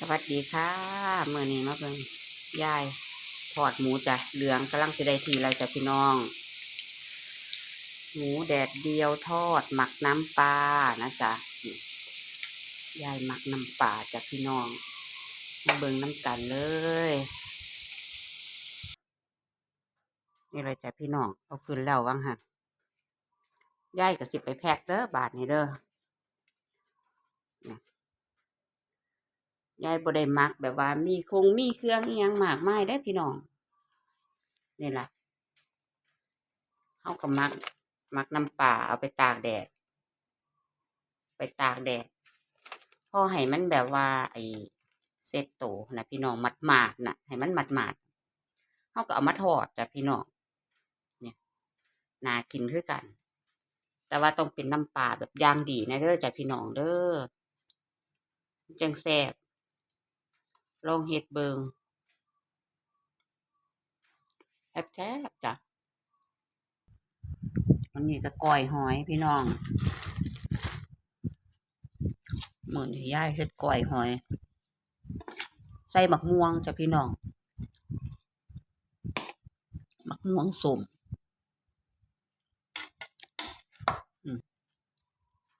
สวัสดีค่ะเมื่อนี้มาเบิ่งยายทอดหมูจ้ะเหลืองกำลังสิได้ทีแล้วจ้ะพี่น้อง หมูแดดเดียวทอด หมักน้ำปลานะจ๊ะยายหมักน้ำปลาจ้ะพี่น้องมาเบิ่งน้ำกันเลย นี่เลยจ้ะพี่น้องเอาขึ้นแล้ววังหันยายก็สิไปแพ็คเด้อบาทนี้เด้อ ยายบ่ได้มักแบบว่า มีคงมีเครื่องอีหยังมากมายได้พี่น้องนี่ล่ะเฮาก็มัก มักน้ำปลาเอาไปตากแดด ไปตากแดดพอให้มันแบบว่า ไอ้เซตโตนะพี่น้องมัดหมาดนะให้มันมัดหมาดเฮาก็เอามาทอดจ้ะพี่น้องเนี่ยน่ากินคือกัน แต่ว่าต้องเป็นน้ำปลาแบบย่างดีนะเด้อจ้ะพี่น้องเด้อจังแซ่บ ลองเฮ็ดเบิงแซ่บแซ่บจ้ะอันนี้ก็ก้อยหอยพี่น้องเหมือนที่ยายเฮ็ดก้อยหอย ใส่หมักม่วงจ้ะพี่น้องหมักม่วงสมอืม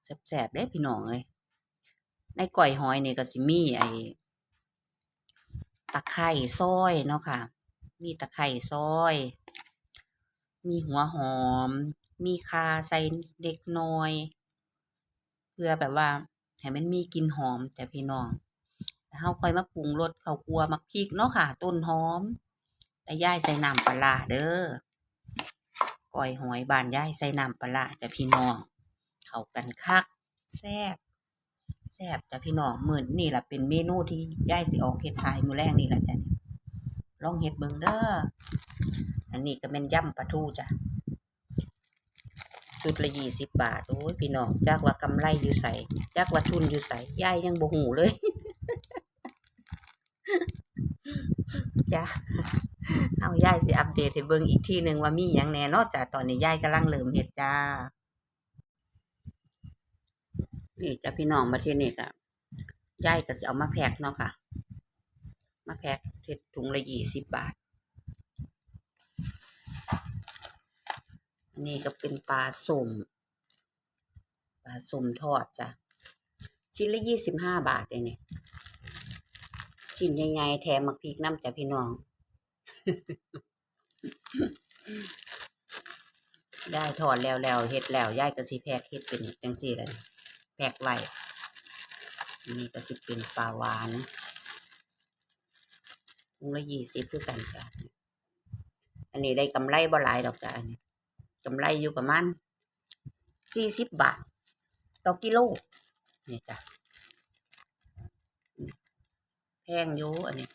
แซ่บๆเด้พี่น้องเอ้ยในก้อยหอยนี่ก็สิมีไอ ตะไคร้ซอยเนาะค่ะ มีตะไคร้ซอย มีหัวหอม มีข่าใส่เล็กน้อย เพื่อแบบว่าให้มันมีกลิ่นหอมจ้ะพี่น้องเราค่อยมาปรุงรสข้าวคั่วมักพริกเนาะค่ะ ต้นหอม แต่ย่ายใส่น้ำปลาเด้อก้อยหอยบานย่ายใส่น้ำปลาจะพี่น้อง เข้ากันคักแซ่บ แซ่บจ้ะพี่น้องหมื้อนี่แหละเป็นเมนูที่ยายสิออกเฮ็ดขายมือแรกนี่แหละจ้ะนี่ลองเฮ็ดเบิ่งเด้ออันนี้ก็แม่นย่ำปลาทูจ้ะชุดละยี่สิบบาทโอ้ยพี่น้องจักว่ากำไรอยู่ไสจักว่าทุนอยู่ไสยายยังบ่ฮู้เลยจ้ะเอายายสิอัปเดตให้เบิ่งอีกทีหนึ่งว่ามีหยังแน่นาะจ้ะตอนนี้ยายกำลังเริ่มเฮ็ดจ้า นี่จ้ะพี่น้องมาเที่นี่ก็ยายก็สิเอามาแพ็คเนาะค่ะ มาแพ็คเฮ็ดถุงละยี่สิบบาท อันนี้ก็เป็นปลาสุ่มปลาสุ่มทอดจ้ะ ชิ้นละยี่สิบห้าบาทเองเนี่ยชิ้นใหญ่ๆแถมมักพริกน้ำจ้ะพี่น้องยายถอดแล้วแล้วเฮ็ดแล้วยายก็สิแพ็คเฮ็ดเป็นจังซี่แหละ แพ็คไว้อันนี้ก็สิเป็นปลาหวานถุงละยี่สิบคือกันจ้ะอันนี้ได้กำไรบ่หลายดอกจ้ะอันนี้กำไรอยู่ประมาณสี่สิบบาท ต่อกิโลนี่จ้ะแพงอยู่อันนี้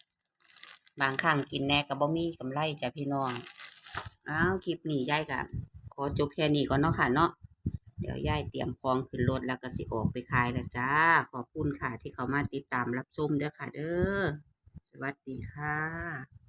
บางครั้งกินแหน่ก็บ่มีกำไรจ้ะพี่น้อง อ้าวคลิปนี้ยายก็ขอจบแค่นี้ก่อนเนาะค่ะเนาะ ดี๋ยวยายเตรียมของขึ้นรถแล้วก็สิออกไปขายแล้วจ้า ขอบคุณค่ะที่เขามาติดตามรับชมเด้อค่ะเด้อ สวัสดีค่ะ